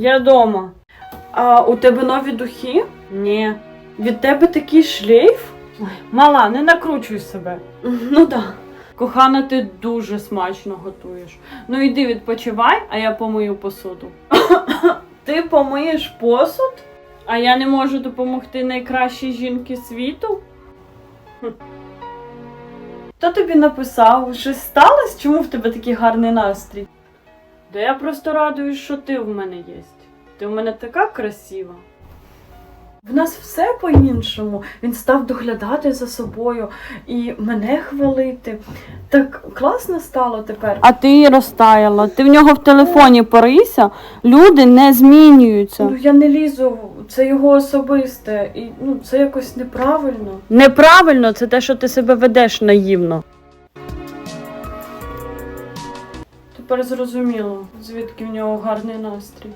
Я дома. А у тебе нові духи? Ні. Від тебе такий шлейф? Ой, мала, не накручуй себе. Ну да. Кохана, ти дуже смачно готуєш. Ну йди відпочивай, а я помию посуду. ти помиєш посуд? А я не можу допомогти найкращій жінки світу? Хто тобі написав? Щось сталося? Чому в тебе такий гарний настрій? Да я просто радуюсь, що ти в мене є. Ти в мене така красива. В нас все по-іншому. Він став доглядати за собою і мене хвалити. Так класно стало тепер. А ти розтаяла. Ти в нього в телефоні порися. Люди не змінюються. Ну я не лізу, це його особисте, і ну це якось неправильно. Неправильно, це те, що ти себе ведеш наївно. Тепер зрозуміло, звідки в нього гарний настрій.